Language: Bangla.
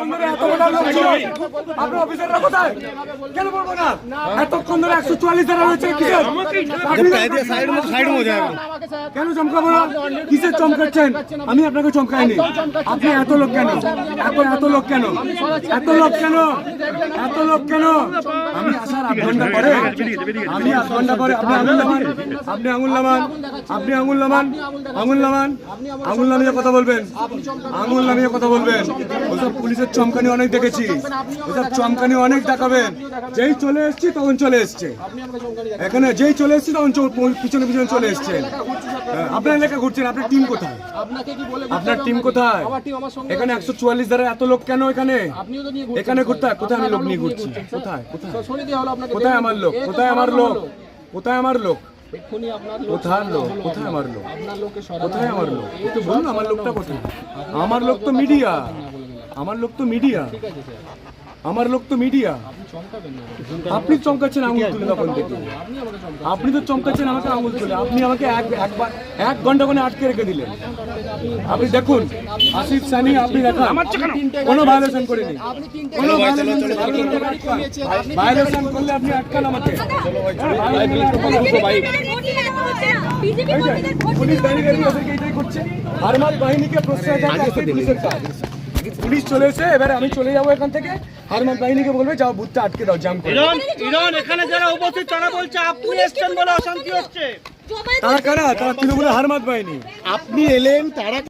এতক্ষণ ধরে এত বড় লোক ছিল। আপনার অফিসাররা কোথায়? কেন বলব না? এতক্ষণ ধরে একশো চুয়াল্লিশ ধারা রয়েছে কিসের? কেন চমকাবো না? কিসের চমকাচ্ছেন? আমি আপনাকে চমকাইনি। আপনি এত লোক কেন? এত এত লোক কেন? এত লোক কেন? এত লোক কেন? আমি আধ ঘণ্টা পরে আমি আধ ঘণ্টা পরে আপনি আঙুল নামান আপনি আঙুল নামান আপনি আঙুল নামান আঙুল নামান আঙুল নামিয়ে কথা বলবেন আঙুল নামিয়ে কথা বলবেন ওসব পুলিশের চমকানি অনেক দেখেছি ওসব চমকানি অনেক দেখাবেন যেই চলে এসছি তখন চলে এসছে এখানে যেই চলে এসছি তখন পিছনে পিছনে চলে এসছেন হ্যাঁ, আপনার এলাকা ঘুরছেন আপনার টিম কোথায় আপনাকে কি বলে আপনার টিম কোথায় আমার টিম আমার সঙ্গে এখানে একশো চুয়াল্লিশ দ্বারা এত লোক কেন এখানে আপনিও তো নিয়ে ঘুরছেন এখানে কোথায় কোথায় আমি লোক নিয়ে ঘুরছি ঘুরছেন, কোথায় কোথায় আপনাকে কোথায় আমার লোক? কোথায় আমার লোক? কোথায় আমার লোক? এক্ষুনি আপনার লোক কোথায় লোক? কোথায় আমার লোক? আপনার কোথায় আমার লোক? বলুন আমার লোকটা কোথায়? আমার লোক তো মিডিয়া। আমার লোক তো মিডিয়া ঠিক আছে স্যার আমার লোক তো মিডিয়া আপনি চমকাচ্ছেন আঙুল তুলে তখন থেকে। আপনি তো চমকাচ্ছেন আমাকে আঙুল তুলে। আপনি আমাকে এক একবার এক ঘণ্টা করে আটকে রেখে দিলেন। আপনি দেখুন আসিফ সানি আপনি দেখান। কোনো ভায়োলেশন করেনি কোনো ভায়োলেশন করলে আপনি আটকান আমাকে। পুলিশ বাহিনীকে প্রশ্রয় দেওয়া পুলিশের কাজ। পুলিশ চলে এসে এবারে আমি চলে যাব এখান থেকে। হারমান বাহিনীকে বলবে যাও বুথটা আটকে দাও জাম করে। ইরন ইরন এখানে যারা উপস্থিত তারা বলছে আপনি এসছেন বলে অশান্তি হচ্ছে। তারা কারা? তারা তৃণমূলের হারমাত বাহিনী। আপনি এলেন তারা